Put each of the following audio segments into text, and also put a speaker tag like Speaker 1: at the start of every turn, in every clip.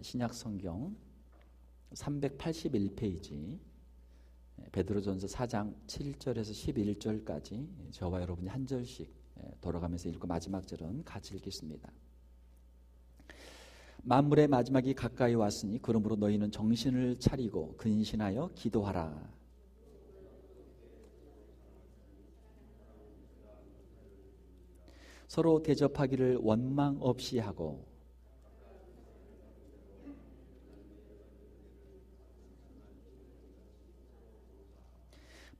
Speaker 1: 신약 성경 381페이지 베드로전서 4장 7절에서 11절까지 저와 여러분이 한 절씩 돌아가면서 읽고 마지막 절은 같이 읽겠습니다. 만물의 마지막이 가까이 왔으니 그러므로 너희는 정신을 차리고 근신하여 기도하라. 서로 대접하기를 원망 없이 하고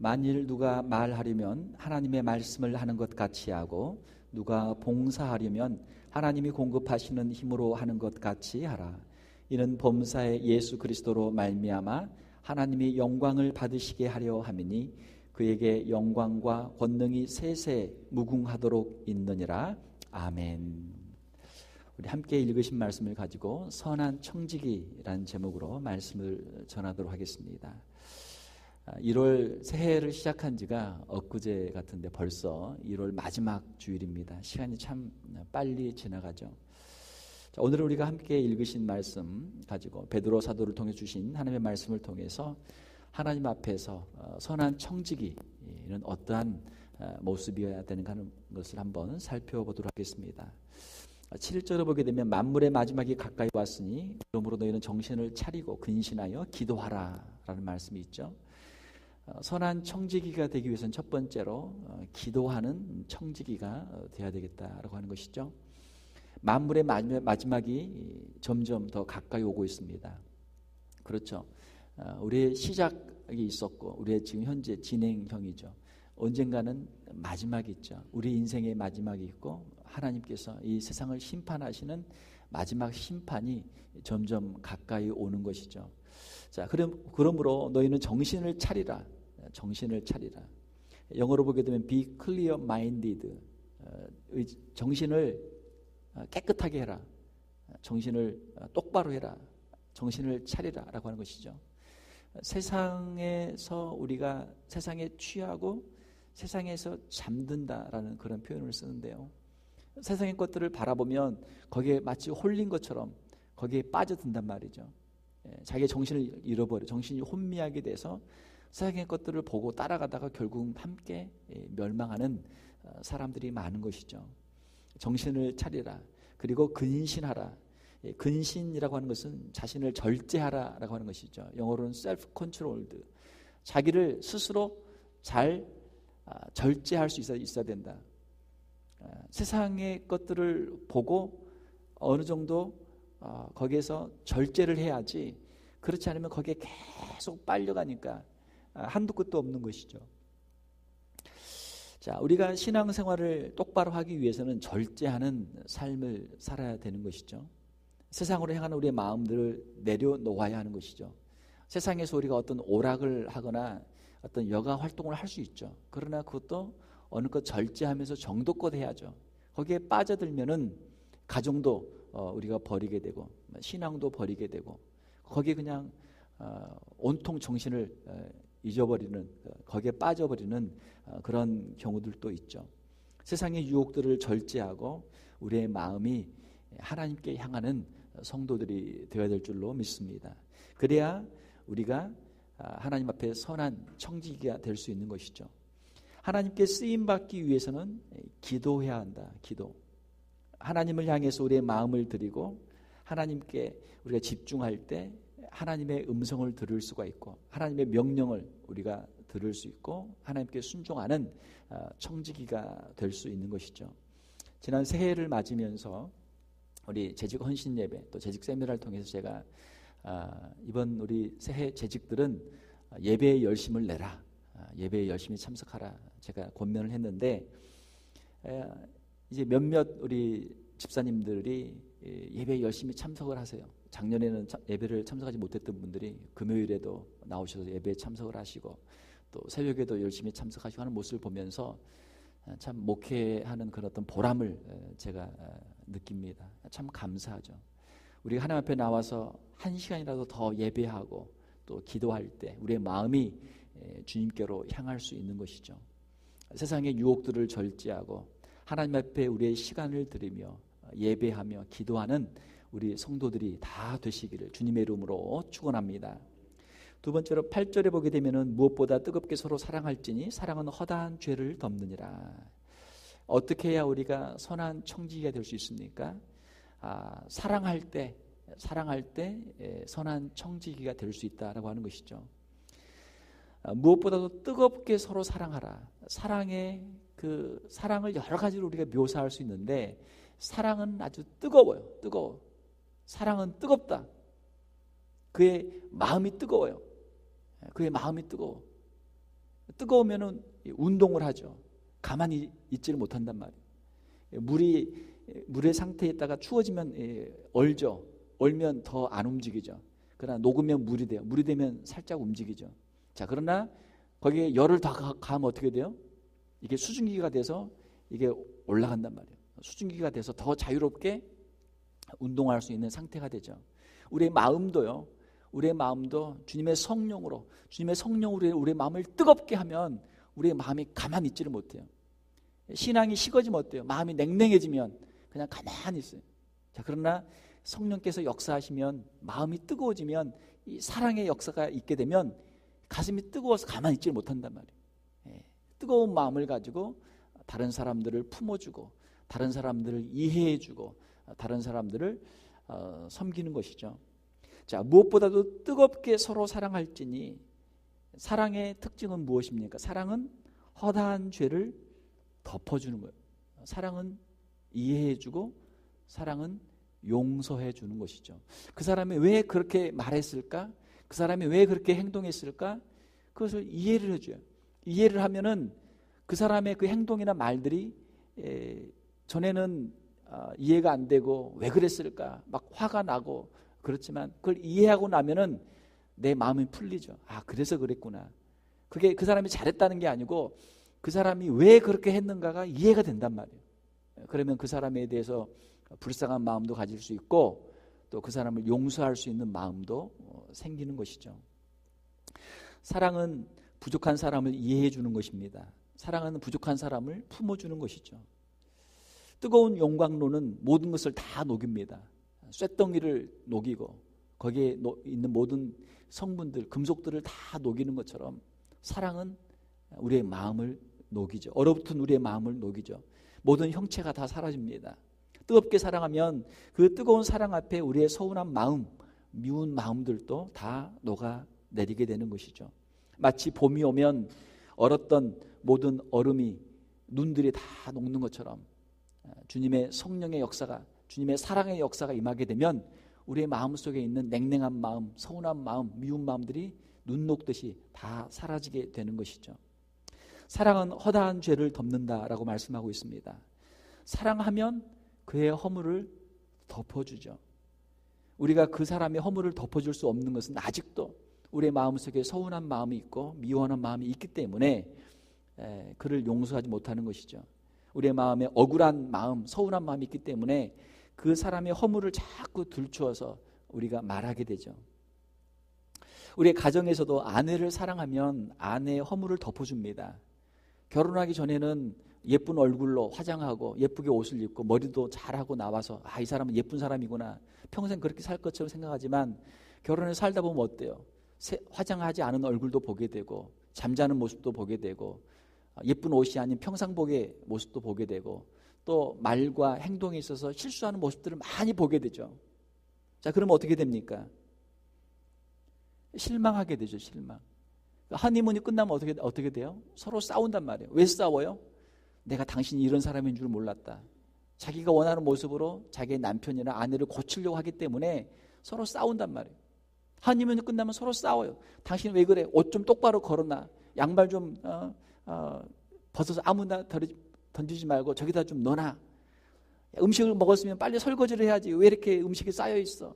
Speaker 1: 만일 누가 말하려면 하나님의 말씀을 하는 것 같이 하고 누가 봉사하려면 하나님이 공급하시는 힘으로 하는 것 같이 하라. 이는 범사의 예수 그리스도로 말미암아 하나님이 영광을 받으시게 하려 함이니 그에게 영광과 권능이 세세 무궁하도록 있느니라. 아멘. 우리 함께 읽으신 말씀을 가지고 선한 청지기라는 제목으로 말씀을 전하도록 하겠습니다. 1월 아, 새해를 시작한 지가 엊그제 같은데 벌써 1월 마지막 주일입니다. 시간이 참 빨리 지나가죠. 자, 오늘 우리가 함께 읽으신 말씀 가지고 베드로 사도를 통해 주신 하나님의 말씀을 통해서 하나님 앞에서 어, 선한 청지기는 어떠한 어, 모습이어야 되는가 하는 것을 한번 살펴보도록 하겠습니다. 7절을 보게 되면 만물의 마지막이 가까이 왔으니 그러므로 너희는 정신을 차리고 근신하여 기도하라 라는 말씀이 있죠. 어, 선한 청지기가 되기 위해서는 첫 번째로 어, 기도하는 청지기가 어, 되어야 되겠다라고 하는 것이죠. 만물의 마지막이 점점 더 가까이 오고 있습니다. 그렇죠. 우리의 시작이 있었고 우리의 지금 현재 진행형이죠. 언젠가는 마지막이 있죠. 우리 인생의 마지막이 있고 하나님께서 이 세상을 심판하시는 마지막 심판이 점점 가까이 오는 것이죠. 자, 그럼 그러므로 너희는 정신을 차리라. 정신을 차리라. 영어로 보게 되면 be clear minded. 어, 정신을 어, 깨끗하게 해라. 정신을 어, 똑바로 해라. 정신을 차리라라고 하는 것이죠. 세상에서 우리가 세상에 취하고 세상에서 잠든다라는 그런 표현을 쓰는데요. 세상의 것들을 바라보면 거기에 마치 홀린 것처럼 거기에 빠져든단 말이죠. 예, 자기의 정신을 잃어버려 정신이 혼미하게 돼서 세상의 것들을 보고 따라가다가 결국 함께 예, 멸망하는 어, 사람들이 많은 것이죠. 정신을 차리라. 그리고 근신하라. 예, 근신이라고 하는 것은 자신을 절제하라라고 하는 것이죠. 영어로는 self controlled. 자기를 스스로 잘 아, 절제할 수 있어야 된다. 아, 세상의 것들을 보고 어느 정도 어, 거기에서 절제를 해야지 그렇지 않으면 거기에 계속 빨려가니까 아, 한도 끝도 없는 것이죠. 자, 우리가 신앙생활을 똑바로 하기 위해서는 절제하는 삶을 살아야 되는 것이죠. 세상으로 향하는 우리의 마음들을 내려놓아야 하는 것이죠. 세상에서 우리가 어떤 오락을 하거나 어떤 여가 활동을 할 수 있죠. 그러나 그것도 어느 것 절제하면서 정도껏 해야죠. 거기에 빠져들면은 가정도 어, 우리가 버리게 되고 신앙도 버리게 되고 거기에 그냥 어, 온통 정신을 어, 잊어버리는 거기에 빠져버리는 그런 경우들도 있죠. 세상의 유혹들을 절제하고 우리의 마음이 하나님께 향하는 성도들이 되어야 될 줄로 믿습니다. 그래야 우리가 하나님 앞에 선한 청지기가 될 수 있는 것이죠. 하나님께 쓰임 받기 위해서는 기도해야 한다. 기도. 하나님을 향해서 우리의 마음을 드리고 하나님께 우리가 집중할 때 하나님의 음성을 들을 수가 있고 하나님의 명령을 우리가 들을 수 있고 하나님께 순종하는 어, 청지기가 될 수 있는 것이죠. 지난 새해를 맞으면서 우리 재직 헌신 예배 또 재직 세미나를 통해서 제가 아, 이번 우리 새해 재직들은 예배에 열심을 내라 아, 예배에 열심히 참석하라 제가 권면을 했는데 이제 몇몇 우리 집사님들이 예배에 열심히 참석을 하세요. 작년에는 예배를 참석하지 못했던 분들이 금요일에도 나오셔서 예배에 참석을 하시고 또 새벽에도 열심히 참석하시고 하는 모습을 보면서 아, 참 목회하는 그런 어떤 보람을 제가 아, 느낍니다. 참 감사하죠. 우리가 하나님 앞에 나와서 한 시간이라도 더 예배하고 또 기도할 때 우리의 마음이 주님께로 향할 수 있는 것이죠. 세상의 유혹들을 절제하고 하나님 앞에 우리의 시간을 드리며 예배하며 기도하는 우리 성도들이 다 되시기를 주님의 이름으로 축원합니다. 두 번째로 8절에 보게 되면은 무엇보다 뜨겁게 서로 사랑할지니 사랑은 허다한 죄를 덮느니라. 어떻게 해야 우리가 선한 청지기가 될 수 있습니까? 아, 사랑할 때 사랑할 때 예, 선한 청지기가 될 수 있다라고 하는 것이죠. 아, 무엇보다도 뜨겁게 서로 사랑하라. 사랑의 그 사랑을 여러 가지로 우리가 묘사할 수 있는데 사랑은 아주 뜨거워요. 뜨거워. 사랑은 뜨겁다. 그의 마음이 뜨거워요. 그의 마음이 뜨거워. 뜨거우면은 운동을 하죠. 가만히 있지를 못한단 말이에요. 물이 물의 상태에 있다가 추워지면 예, 얼죠. 얼면 더 안 움직이죠. 그러나 녹으면 물이 돼요. 물이 되면 살짝 움직이죠. 자, 그러나 거기에 열을 더 가면 어떻게 돼요? 이게 수증기가 돼서 이게 올라간단 말이에요. 수증기가 돼서 더 자유롭게 운동할 수 있는 상태가 되죠. 우리의 마음도요. 우리의 마음도 주님의 성령으로 주님의 성령으로 우리의 마음을 뜨겁게 하면 우리의 마음이 가만히 있지를 못해요. 신앙이 식어지면 어때요? 마음이 냉랭해지면 그냥 가만히 있어요. 자, 그러나 성령께서 역사하시면 마음이 뜨거워지면 이 사랑의 역사가 있게 되면 가슴이 뜨거워서 가만히 있지 못한단 말이에요. 예, 뜨거운 마음을 가지고 다른 사람들을 품어주고 다른 사람들을 이해해주고 다른 사람들을 어, 섬기는 것이죠. 자 무엇보다도 뜨겁게 서로 사랑할지니 사랑의 특징은 무엇입니까? 사랑은 허다한 죄를 덮어주는 거예요. 사랑은 이해해주고 사랑은 용서해주는 것이죠. 그 사람이 왜 그렇게 말했을까? 그 사람이 왜 그렇게 행동했을까? 그것을 이해를 해줘요. 이해를 하면은 그 사람의 그 행동이나 말들이 에, 전에는 어, 이해가 안 되고 왜 그랬을까? 막 화가 나고 그렇지만 그걸 이해하고 나면은 내 마음이 풀리죠. 아, 그래서 그랬구나. 그게 그 사람이 잘했다는 게 아니고 그 사람이 왜 그렇게 했는가가 이해가 된단 말이에요. 그러면 그 사람에 대해서 불쌍한 마음도 가질 수 있고 또 그 사람을 용서할 수 있는 마음도 어, 생기는 것이죠. 사랑은 부족한 사람을 이해해 주는 것입니다. 사랑은 부족한 사람을 품어 주는 것이죠. 뜨거운 용광로는 모든 것을 다 녹입니다. 쇳덩이를 녹이고 거기에 있는 모든 성분들, 금속들을 다 녹이는 것처럼 사랑은 우리의 마음을 녹이죠. 얼어붙은 우리의 마음을 녹이죠. 모든 형체가 다 사라집니다. 뜨겁게 사랑하면 그 뜨거운 사랑 앞에 우리의 서운한 마음, 미운 마음들도 다 녹아 내리게 되는 것이죠. 마치 봄이 오면 얼었던 모든 얼음이 눈들이 다 녹는 것처럼 아, 주님의 성령의 역사가 주님의 사랑의 역사가 임하게 되면 우리의 마음 속에 있는 냉랭한 마음, 서운한 마음, 미운 마음들이 눈 녹듯이 다 사라지게 되는 것이죠. 사랑은 허다한 죄를 덮는다라고 말씀하고 있습니다. 사랑하면 그의 허물을 덮어주죠. 우리가 그 사람의 허물을 덮어줄 수 없는 것은 아직도 우리의 마음속에 서운한 마음이 있고 미워하는 마음이 있기 때문에 그를 용서하지 못하는 것이죠. 우리의 마음에 억울한 마음, 서운한 마음이 있기 때문에 그 사람의 허물을 자꾸 들추어서 우리가 말하게 되죠. 우리의 가정에서도 아내를 사랑하면 아내의 허물을 덮어줍니다. 결혼하기 전에는 예쁜 얼굴로 화장하고 예쁘게 옷을 입고 머리도 잘하고 나와서 아 이 사람은 예쁜 사람이구나 평생 그렇게 살 것처럼 생각하지만 결혼해 살다 보면 어때요? 화장하지 않은 얼굴도 보게 되고 잠자는 모습도 보게 되고 아, 예쁜 옷이 아닌 평상복의 모습도 보게 되고 또 말과 행동에 있어서 실수하는 모습들을 많이 보게 되죠. 자, 그러면 어떻게 됩니까? 실망하게 되죠, 실망. 하니문이 끝나면 어떻게 어떻게 돼요? 서로 싸운단 말이에요. 왜 싸워요? 내가 당신이 이런 사람인 줄 몰랐다. 자기가 원하는 모습으로 자기의 남편이나 아내를 고치려고 하기 때문에 서로 싸운단 말이에요. 하니문이 끝나면 서로 싸워요. 당신 왜 그래? 옷 좀 똑바로 걸어놔. 양말 좀 어, 어, 벗어서 아무나 던지지 말고 저기다 좀 넣어놔. 음식을 먹었으면 빨리 설거지를 해야지. 왜 이렇게 음식이 쌓여 있어?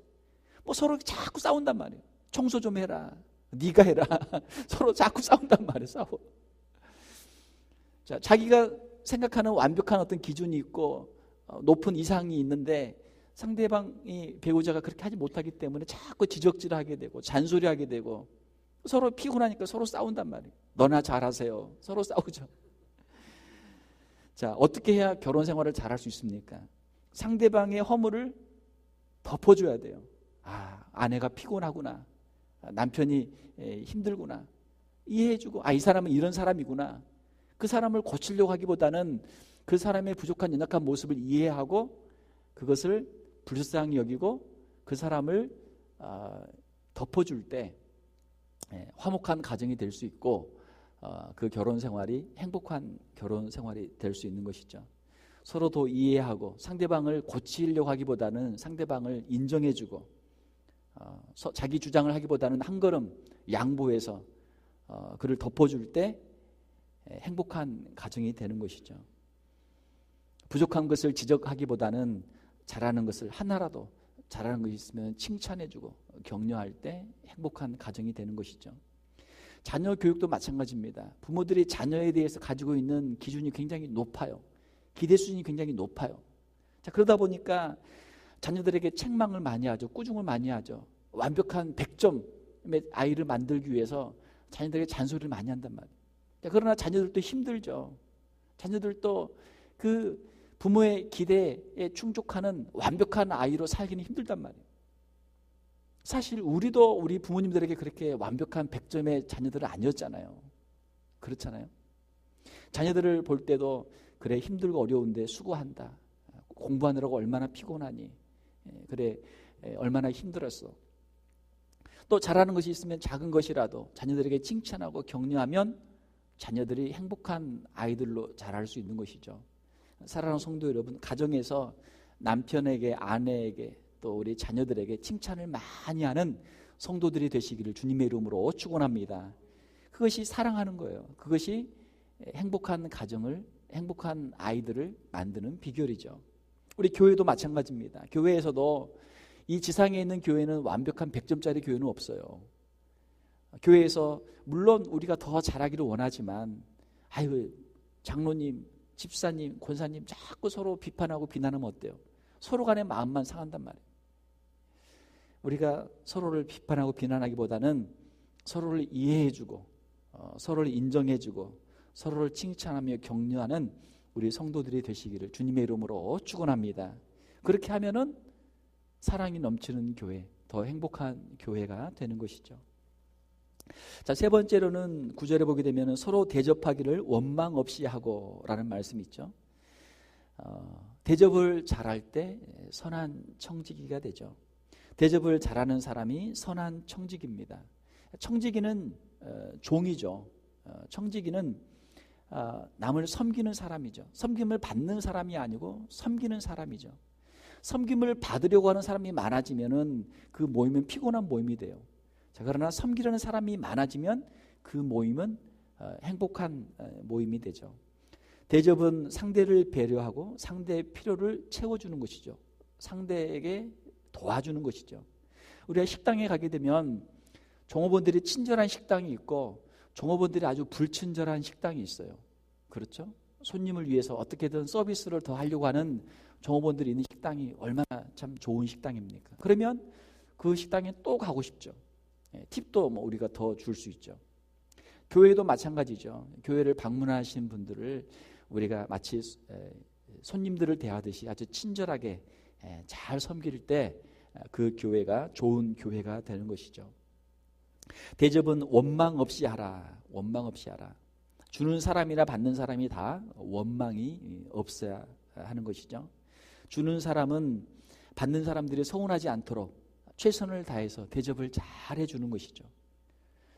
Speaker 1: 뭐 서로 자꾸 싸운단 말이에요. 청소 좀 해라. 네가 해라. 서로 자꾸 싸운단 말이에요. 싸워. 자, 자기가 생각하는 완벽한 어떤 기준이 있고 어, 높은 이상이 있는데 상대방이 배우자가 그렇게 하지 못하기 때문에 자꾸 지적질하게 되고 잔소리하게 되고 서로 피곤하니까 서로 싸운단 말이에요. 너나 잘하세요. 서로 싸우죠. 자, 어떻게 해야 결혼 생활을 잘할 수 있습니까? 상대방의 허물을 덮어줘야 돼요. 아, 아내가 피곤하구나. 남편이 힘들구나. 이해해주고, 아, 이 사람은 이런 사람이구나. 그 사람을 고치려고 하기보다는 그 사람의 부족한 연약한 모습을 이해하고 그것을 불쌍히 여기고 그 사람을 아, 덮어줄 때 화목한 가정이 될 수 있고 어, 그 결혼 생활이 행복한 결혼 생활이 될 수 있는 것이죠. 서로 더 이해하고 상대방을 고치려고 하기보다는 상대방을 인정해주고 어, 자기 주장을 하기보다는 한 걸음 양보해서 어, 그를 덮어줄 때 행복한 가정이 되는 것이죠. 부족한 것을 지적하기보다는 잘하는 것을 하나라도 잘하는 것이 있으면 칭찬해주고 격려할 때 행복한 가정이 되는 것이죠. 자녀 교육도 마찬가지입니다. 부모들이 자녀에 대해서 가지고 있는 기준이 굉장히 높아요. 기대 수준이 굉장히 높아요. 자, 그러다 보니까 자녀들에게 책망을 많이 하죠. 꾸중을 많이 하죠. 완벽한 100점의 아이를 만들기 위해서 자녀들에게 잔소리를 많이 한단 말이에요. 자, 그러나 자녀들도 힘들죠. 자녀들도 그 부모의 기대에 충족하는 완벽한 아이로 살기는 힘들단 말이에요. 사실 우리도 우리 부모님들에게 그렇게 완벽한 100점의 자녀들은 아니었잖아요. 그렇잖아요. 자녀들을 볼 때도 그래 힘들고 어려운데 수고한다. 공부하느라고 얼마나 피곤하니. 예, 그래 얼마나 힘들었어. 또 잘하는 것이 있으면 작은 것이라도 자녀들에게 칭찬하고 격려하면 자녀들이 행복한 아이들로 자랄 수 있는 것이죠. 사랑하는 성도 여러분, 가정에서 남편에게 아내에게 또 우리 자녀들에게 칭찬을 많이 하는 성도들이 되시기를 주님의 이름으로 축원합니다. 그것이 사랑하는 거예요. 그것이 행복한 가정을 행복한 아이들을 만드는 비결이죠. 우리 교회도 마찬가지입니다. 교회에서도 이 지상에 있는 교회는 완벽한 100점짜리 교회는 없어요. 교회에서 물론 우리가 더 잘하기를 원하지만 아유 장로님, 집사님, 권사님 자꾸 서로 비판하고 비난하면 어때요? 서로 간의 마음만 상한단 말이에요. 우리가 서로를 비판하고 비난하기보다는 서로를 이해해주고 어, 서로를 인정해주고 서로를 칭찬하며 격려하는 우리 성도들이 되시기를 주님의 이름으로 축원합니다. 그렇게 하면은 사랑이 넘치는 교회, 더 행복한 교회가 되는 것이죠. 자, 세 번째로는 구절에 보게 되면 서로 대접하기를 원망 없이 하고라는 말씀이 있죠. 어, 대접을 잘할 때 선한 청지기가 되죠. 대접을 잘하는 사람이 선한 청지기입니다. 청지기는 어, 종이죠. 어, 청지기는 어, 남을 섬기는 사람이죠. 섬김을 받는 사람이 아니고 섬기는 사람이죠. 섬김을 받으려고 하는 사람이 많아지면은 그 모임은 피곤한 모임이 돼요. 자, 그러나 섬기려는 사람이 많아지면 그 모임은 행복한 모임이 되죠. 대접은 상대를 배려하고 상대의 필요를 채워주는 것이죠. 상대에게 도와주는 것이죠. 우리가 식당에 가게 되면 종업원들이 친절한 식당이 있고 종업원들이 아주 불친절한 식당이 있어요. 그렇죠? 손님을 위해서 어떻게든 서비스를 더 하려고 하는 종업원들이 있는 식당이 얼마나 참 좋은 식당입니까? 그러면 그 식당에 또 가고 싶죠. 예, 팁도 뭐 우리가 더 줄 수 있죠. 교회도 마찬가지죠. 교회를 방문하신 분들을 우리가 마치 손님들을 대하듯이 아주 친절하게 예, 잘 섬길 때 그 교회가 좋은 교회가 되는 것이죠. 대접은 원망 없이 하라. 원망 없이 하라. 주는 사람이나 받는 사람이 다 원망이 없어야 하는 것이죠. 주는 사람은 받는 사람들이 서운하지 않도록 최선을 다해서 대접을 잘 해주는 것이죠.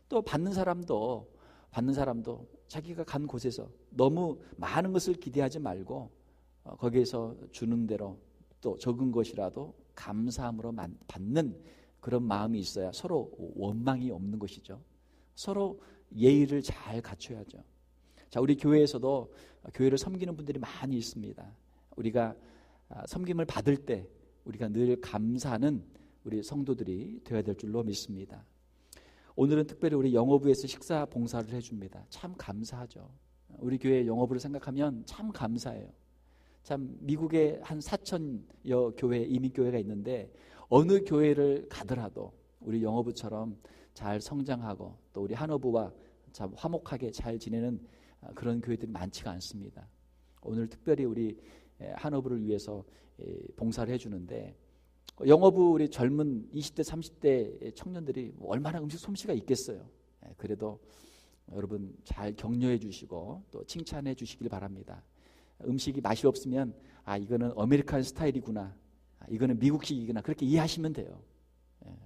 Speaker 1: 또 받는 사람도 받는 사람도 자기가 간 곳에서 너무 많은 것을 기대하지 말고 어, 거기에서 주는 대로 또 적은 것이라도 감사함으로 받는 그런 마음이 있어야 서로 원망이 없는 것이죠. 서로 예의를 잘 갖춰야죠. 자, 우리 교회에서도 교회를 섬기는 분들이 많이 있습니다. 우리가 아, 섬김을 받을 때 우리가 늘 감사하는 우리 성도들이 되어야 될 줄로 믿습니다. 오늘은 특별히 우리 영어부에서 식사 봉사를 해줍니다. 참 감사하죠. 우리 교회 영어부를 생각하면 참 감사해요. 참 미국에 한 4천여 교회 이민 교회가 있는데 어느 교회를 가더라도 우리 영어부처럼 잘 성장하고 또 우리 한어부와 참 화목하게 잘 지내는 그런 교회들이 많지가 않습니다. 오늘 특별히 우리 한어부를 위해서 봉사를 해주는데 영어부 우리 젊은 20대 30대 청년들이 뭐 얼마나 음식 솜씨가 있겠어요. 예, 그래도 여러분 잘 격려해 주시고 또 칭찬해 주시길 바랍니다. 음식이 맛이 없으면 아 이거는 아메리칸 스타일이구나. 아, 이거는 미국식이구나. 그렇게 이해하시면 돼요. 예,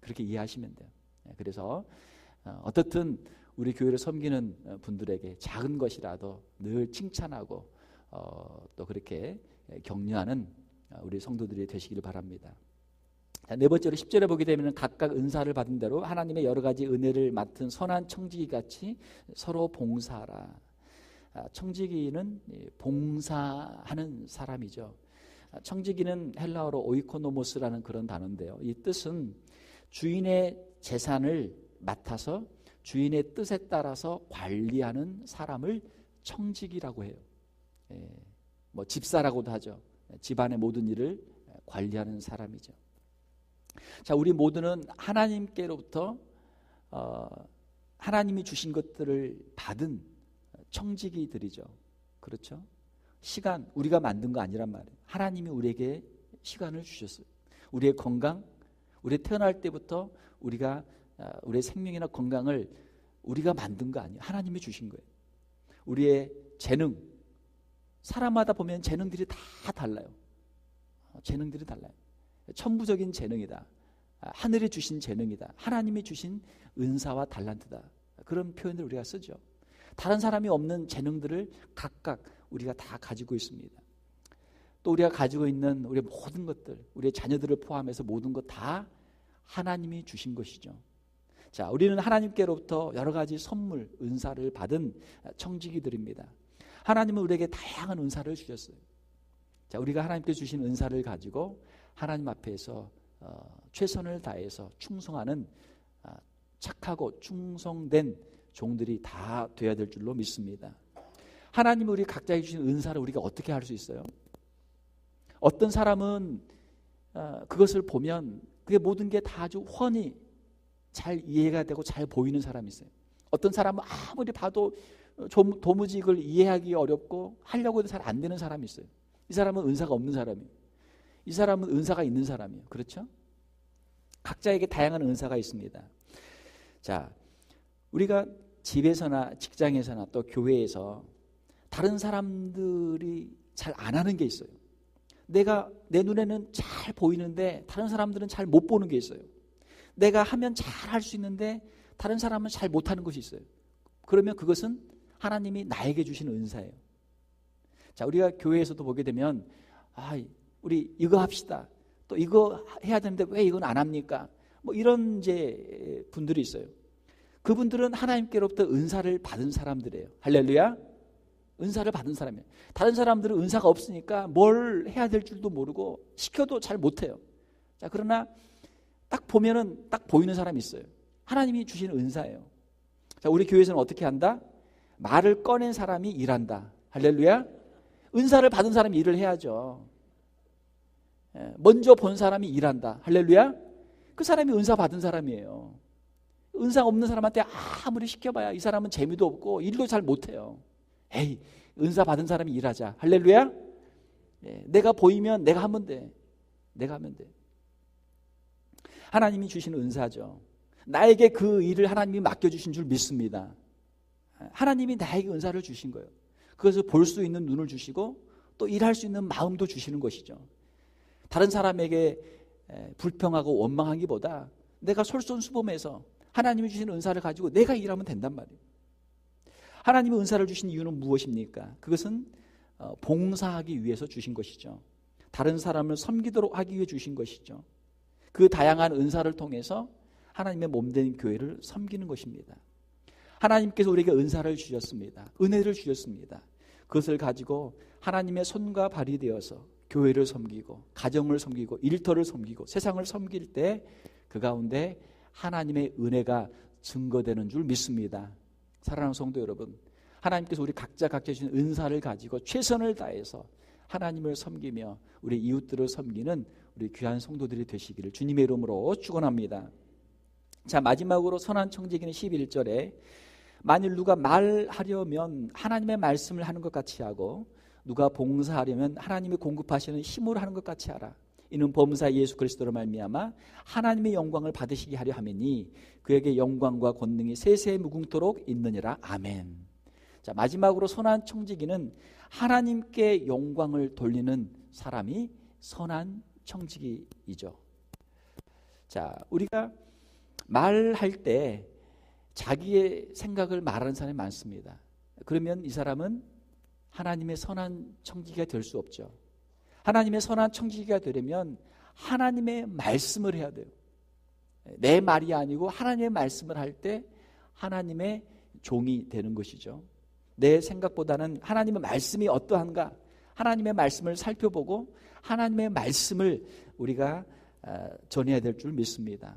Speaker 1: 그렇게 이해하시면 돼요. 예, 그래서 어, 어떻든 우리 교회를 섬기는 분들에게 작은 것이라도 늘 칭찬하고 어, 또 그렇게 격려하는 우리 성도들이 되시기를 바랍니다. 네 번째로 10절에 보게 되면 각각 은사를 받은 대로 하나님의 여러 가지 은혜를 맡은 선한 청지기 같이 서로 봉사하라. 아, 청지기는 봉사하는 사람이죠. 아, 청지기는 헬라어로 오이코노모스라는 그런 단어인데요. 이 뜻은 주인의 재산을 맡아서 주인의 뜻에 따라서 관리하는 사람을 청지기라고 해요. 예, 뭐 집사라고도 하죠. 집안의 모든 일을 관리하는 사람이죠. 자, 우리 모두는 하나님께로부터 어, 하나님이 주신 것들을 받은 청지기들이죠. 그렇죠? 시간 우리가 만든 거 아니란 말이에요. 하나님이 우리에게 시간을 주셨어요. 우리의 건강, 우리 태어날 때부터 우리가 어, 우리의 생명이나 건강을 우리가 만든 거 아니에요. 하나님이 주신 거예요. 우리의 재능, 사람마다 보면 재능들이 다 달라요. 어, 재능들이 달라요. 천부적인 재능이다. 아, 하늘이 주신 재능이다. 하나님이 주신 은사와 달란트다. 그런 표현을 우리가 쓰죠. 다른 사람이 없는 재능들을 각각 우리가 다 가지고 있습니다. 또 우리가 가지고 있는 우리의 모든 것들, 우리의 자녀들을 포함해서 모든 것 다 하나님이 주신 것이죠. 자, 우리는 하나님께로부터 여러 가지 선물, 은사를 받은 청지기들입니다. 하나님은 우리에게 다양한 은사를 주셨어요. 자, 우리가 하나님께 주신 은사를 가지고 하나님 앞에서 어, 최선을 다해서 충성하는 아, 착하고 충성된 종들이 다 되어야 될 줄로 믿습니다. 하나님 우리 각자에 주신 은사를 우리가 어떻게 할 수 있어요? 어떤 사람은 어, 그것을 보면 그게 모든 게 다 아주 훤히 잘 이해가 되고 잘 보이는 사람이 있어요. 어떤 사람은 아무리 봐도 도무지 이걸 이해하기 어렵고 하려고 해도 잘 안 되는 사람이 있어요. 이 사람은 은사가 없는 사람이에요. 이 사람은 은사가 있는 사람이에요. 그렇죠? 각자에게 다양한 은사가 있습니다. 자, 우리가 집에서나 직장에서나 또 교회에서 다른 사람들이 잘 안 하는 게 있어요. 내가 내 눈에는 잘 보이는데 다른 사람들은 잘 못 보는 게 있어요. 내가 하면 잘 할 수 있는데 다른 사람은 잘 못하는 것이 있어요. 그러면 그것은 하나님이 나에게 주신 은사예요. 자, 우리가 교회에서도 보게 되면 아, 우리 이거 합시다. 또 이거 해야 되는데 왜 이건 안 합니까? 뭐 이런 이제 분들이 있어요. 그분들은 하나님께로부터 은사를 받은 사람들이에요. 할렐루야. 은사를 받은 사람이에요. 다른 사람들은 은사가 없으니까 뭘 해야 될 줄도 모르고 시켜도 잘 못해요. 자, 그러나 딱 보면은 딱 보이는 사람이 있어요. 하나님이 주신 은사예요. 자, 우리 교회에서는 어떻게 한다? 말을 꺼낸 사람이 일한다. 할렐루야. 은사를 받은 사람이 일을 해야죠. 예, 먼저 본 사람이 일한다. 할렐루야. 그 사람이 은사 받은 사람이에요. 은사 없는 사람한테 아무리 시켜봐야 이 사람은 재미도 없고 일도 잘 못해요. 에이, 은사 받은 사람이 일하자. 할렐루야. 예, 내가 보이면 내가 하면 돼. 내가 하면 돼. 하나님이 주신 은사죠. 나에게 그 일을 하나님이 맡겨주신 줄 믿습니다. 하나님이 나에게 은사를 주신 거예요. 그것을 볼 수 있는 눈을 주시고 또 일할 수 있는 마음도 주시는 것이죠. 다른 사람에게 불평하고 원망하기보다 내가 솔선수범해서 하나님이 주신 은사를 가지고 내가 일하면 된단 말이에요. 하나님이 은사를 주신 이유는 무엇입니까? 그것은 어, 봉사하기 위해서 주신 것이죠. 다른 사람을 섬기도록 하기 위해 주신 것이죠. 그 다양한 은사를 통해서 하나님의 몸 된 교회를 섬기는 것입니다. 하나님께서 우리에게 은사를 주셨습니다. 은혜를 주셨습니다. 그것을 가지고 하나님의 손과 발이 되어서 교회를 섬기고 가정을 섬기고 일터를 섬기고 세상을 섬길 때 그 가운데 하나님의 은혜가 증거되는 줄 믿습니다. 사랑하는 성도 여러분, 하나님께서 우리 각자 각자 주신 은사를 가지고 최선을 다해서 하나님을 섬기며 우리 이웃들을 섬기는 우리 귀한 성도들이 되시기를 주님의 이름으로 축원합니다. 자, 마지막으로 선한 청지기는 11절에 만일 누가 말하려면 하나님의 말씀을 하는 것 같이 하고 누가 봉사하려면 하나님이 공급하시는 힘으로 하는 것 같이 하라. 이는 범사 예수 그리스도로 말미암아 하나님의 영광을 받으시게 하려 하매니 그에게 영광과 권능이 세세 무궁토록 있느니라 아멘. 자 마지막으로 선한 청지기는 하나님께 영광을 돌리는 사람이 선한 청지기이죠. 자 우리가 말할 때 자기의 생각을 말하는 사람이 많습니다. 그러면 이 사람은 하나님의 선한 청지기가 될 수 없죠. 하나님의 선한 청지기가 되려면 하나님의 말씀을 해야 돼요. 내 말이 아니고 하나님의 말씀을 할 때 하나님의 종이 되는 것이죠. 내 생각보다는 하나님의 말씀이 어떠한가 하나님의 말씀을 살펴보고 하나님의 말씀을 우리가 아, 전해야 될 줄 믿습니다.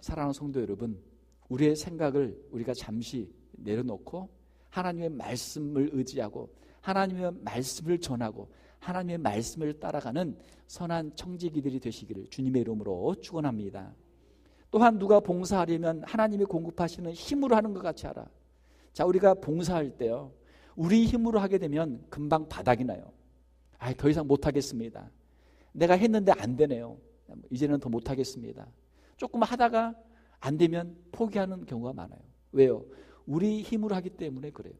Speaker 1: 사랑하는 성도 여러분, 우리의 생각을 우리가 잠시 내려놓고 하나님의 말씀을 의지하고 하나님의 말씀을 전하고 하나님의 말씀을 따라가는 선한 청지기들이 되시기를 주님의 이름으로 축원합니다. 또한 누가 봉사하려면 하나님이 공급하시는 힘으로 하는 것 같이 하라. 자, 우리가 봉사할 때요. 우리 힘으로 하게 되면 금방 바닥이 나요. 아, 더 이상 못 하겠습니다. 내가 했는데 안 되네요. 이제는 더 못 하겠습니다. 조금 하다가 안 되면 포기하는 경우가 많아요. 왜요? 우리 힘으로 하기 때문에 그래요.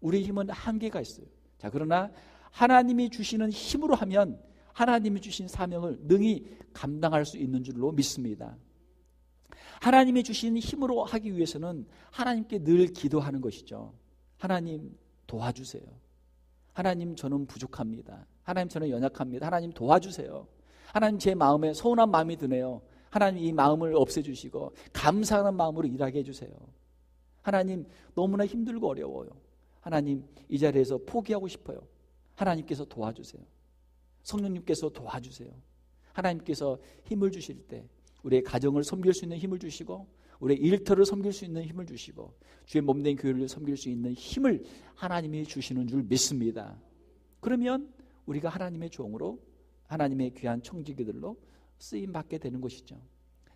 Speaker 1: 우리 힘은 한계가 있어요. 자, 그러나 하나님이 주시는 힘으로 하면 하나님이 주신 사명을 능히 감당할 수 있는 줄로 믿습니다. 하나님이 주신 힘으로 하기 위해서는 하나님께 늘 기도하는 것이죠. 하나님 도와주세요. 하나님 저는 부족합니다. 하나님 저는 연약합니다. 하나님 도와주세요. 하나님 제 마음에 서운한 마음이 드네요. 하나님 이 마음을 없애주시고 감사하는 마음으로 일하게 해주세요. 하나님 너무나 힘들고 어려워요. 하나님 이 자리에서 포기하고 싶어요. 하나님께서 도와주세요. 성령님께서 도와주세요. 하나님께서 힘을 주실 때 우리의 가정을 섬길 수 있는 힘을 주시고 우리의 일터를 섬길 수 있는 힘을 주시고 주의 몸된 교회를 섬길 수 있는 힘을 하나님이 주시는 줄 믿습니다. 그러면 우리가 하나님의 종으로 하나님의 귀한 청지기들로 쓰임 받게 되는 것이죠.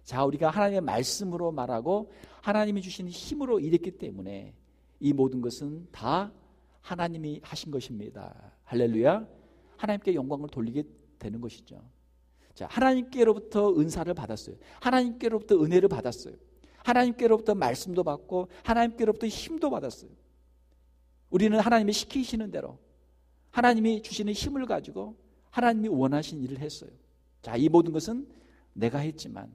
Speaker 1: 자, 우리가 하나님의 말씀으로 말하고 하나님이 주신 힘으로 일했기 때문에 이 모든 것은 다 하나님이 하신 것입니다. 할렐루야. 하나님께 영광을 돌리게 되는 것이죠. 자, 하나님께로부터 은사를 받았어요. 하나님께로부터 은혜를 받았어요. 하나님께로부터 말씀도 받고 하나님께로부터 힘도 받았어요. 우리는 하나님이 시키시는 대로 하나님이 주시는 힘을 가지고 하나님이 원하신 일을 했어요. 자, 이 모든 것은 내가 했지만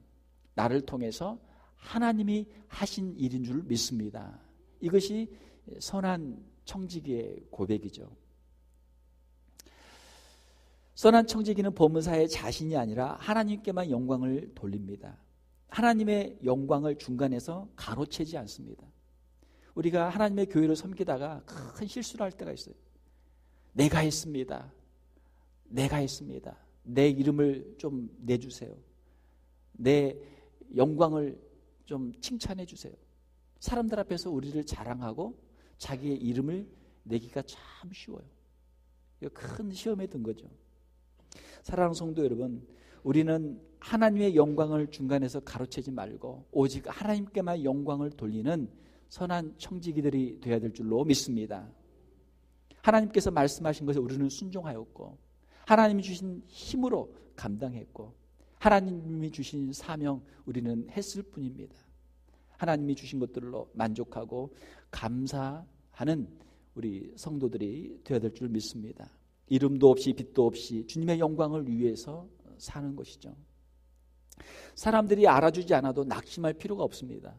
Speaker 1: 나를 통해서 하나님이 하신 일인 줄 믿습니다. 이것이 선한 청지기의 고백이죠. 선한 청지기는 법문사의 자신이 아니라 하나님께만 영광을 돌립니다. 하나님의 영광을 중간에서 가로채지 않습니다. 우리가 하나님의 교회를 섬기다가 큰 실수를 할 때가 있어요. 내가 했습니다. 내가 했습니다. 내 이름을 좀 내주세요. 내 영광을 좀 칭찬해 주세요. 사람들 앞에서 우리를 자랑하고 자기의 이름을 내기가 참 쉬워요. 큰 시험에 든 거죠. 사랑하는 성도 여러분, 우리는 하나님의 영광을 중간에서 가로채지 말고 오직 하나님께만 영광을 돌리는 선한 청지기들이 되어야 될 줄로 믿습니다. 하나님께서 말씀하신 것에 우리는 순종하였고 하나님이 주신 힘으로 감당했고 하나님이 주신 사명 우리는 했을 뿐입니다. 하나님이 주신 것들로 만족하고 감사하는 우리 성도들이 되어야 될 줄 믿습니다. 이름도 없이 빛도 없이 주님의 영광을 위해서 사는 것이죠. 사람들이 알아주지 않아도 낙심할 필요가 없습니다.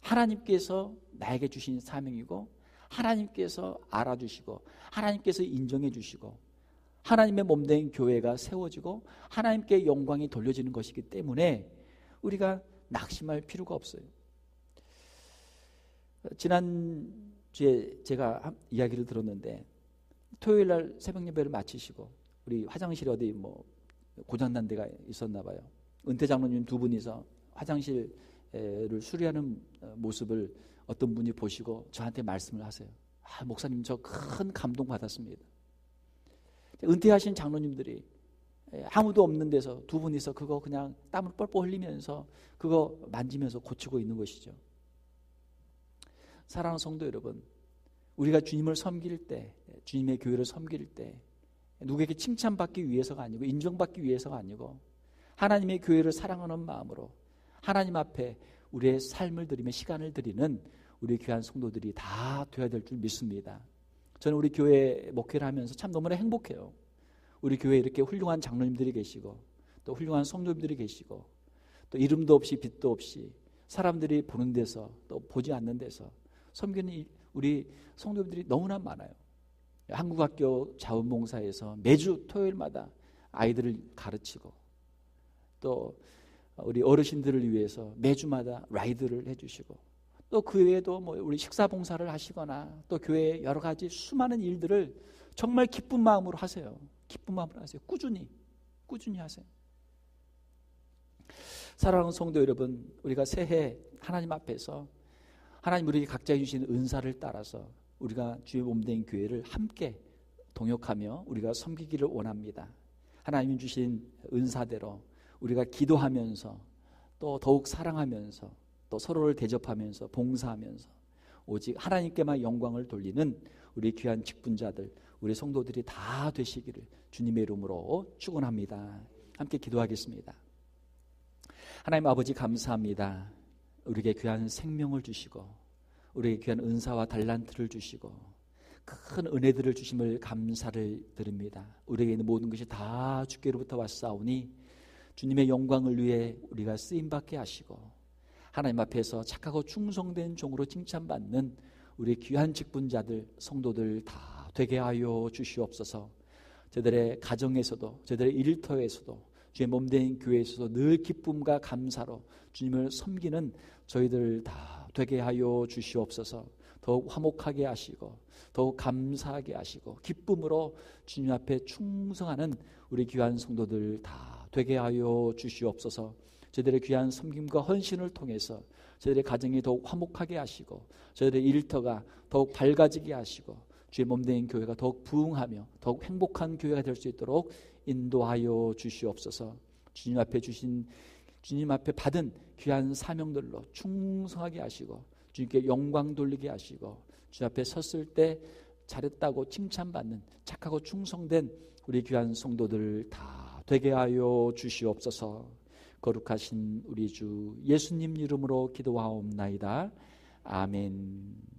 Speaker 1: 하나님께서 나에게 주신 사명이고 하나님께서 알아주시고 하나님께서 인정해 주시고 하나님의 몸된 교회가 세워지고 하나님께 영광이 돌려지는 것이기 때문에 우리가 낙심할 필요가 없어요. 지난 주에 제가 이야기를 들었는데 토요일 날 새벽 예배를 마치시고 우리 화장실 어디 뭐 고장난 데가 있었나 봐요. 은퇴 장로님 두 분이서 화장실을 수리하는 모습을 어떤 분이 보시고 저한테 말씀을 하세요. 아, 목사님 저 큰 감동 받았습니다. 은퇴하신 장로님들이 아무도 없는 데서 두 분이서 그거 그냥 땀을 뻘뻘 흘리면서 그거 만지면서 고치고 있는 것이죠. 사랑하는 성도 여러분, 우리가 주님을 섬길 때, 주님의 교회를 섬길 때 누구에게 칭찬받기 위해서가 아니고 인정받기 위해서가 아니고 하나님의 교회를 사랑하는 마음으로 하나님 앞에 우리의 삶을 드리며 시간을 드리는 우리 귀한 성도들이 다 되어야 될 줄 믿습니다. 저는 우리 교회 목회를 하면서 참 너무나 행복해요. 우리 교회에 이렇게 훌륭한 장로님들이 계시고 또 훌륭한 성도님들이 계시고 또 이름도 없이 빛도 없이 사람들이 보는 데서 또 보지 않는 데서 섬기는 우리 성도님들이 너무나 많아요. 한국학교 자원봉사에서 매주 토요일마다 아이들을 가르치고 또 우리 어르신들을 위해서 매주마다 라이드를 해주시고 또 그 외에도 뭐 우리 식사 봉사를 하시거나 또 교회 여러 가지 수많은 일들을 정말 기쁜 마음으로 하세요. 기쁜 마음으로 하세요. 꾸준히 꾸준히 하세요. 사랑하는 성도 여러분, 우리가 새해 하나님 앞에서 하나님 우리에게 각자 주신 은사를 따라서 우리가 주의 몸된 교회를 함께 동역하며 우리가 섬기기를 원합니다. 하나님 주신 은사대로 우리가 기도하면서 또 더욱 사랑하면서 또 서로를 대접하면서 봉사하면서 오직 하나님께만 영광을 돌리는 우리 귀한 직분자들, 우리 성도들이 다 되시기를 주님의 이름으로 축원합니다. 함께 기도하겠습니다. 하나님 아버지 감사합니다. 우리에게 귀한 생명을 주시고 우리에게 귀한 은사와 달란트를 주시고 큰 은혜들을 주심을 감사를 드립니다. 우리에게 있는 모든 것이 다 주께로부터 왔사오니 주님의 영광을 위해 우리가 쓰임 받게 하시고 하나님 앞에서 착하고 충성된 종으로 칭찬받는 우리 귀한 직분자들 성도들 다 되게 하여 주시옵소서. 저들의 가정에서도 저들의 일터에서도 주의 몸된 교회에서도 늘 기쁨과 감사로 주님을 섬기는 저희들 다 되게 하여 주시옵소서. 더욱 화목하게 하시고 더욱 감사하게 하시고 기쁨으로 주님 앞에 충성하는 우리 귀한 성도들 다 되게 하여 주시옵소서. 저들의 귀한 섬김과 헌신을 통해서 저들의 가정이 더욱 화목하게 하시고 저들의 일터가 더욱 밝아지게 하시고 주의 몸된 교회가 더욱 부흥하며 더욱 행복한 교회가 될 수 있도록 인도하여 주시옵소서. 주님 앞에 주신 주님 앞에 받은 귀한 사명들로 충성하게 하시고 주님께 영광 돌리게 하시고 주님 앞에 섰을 때 잘했다고 칭찬받는 착하고 충성된 우리 귀한 성도들 다 되게 하여 주시옵소서. 거룩하신 우리 주 예수님 이름으로 기도하옵나이다. 아멘.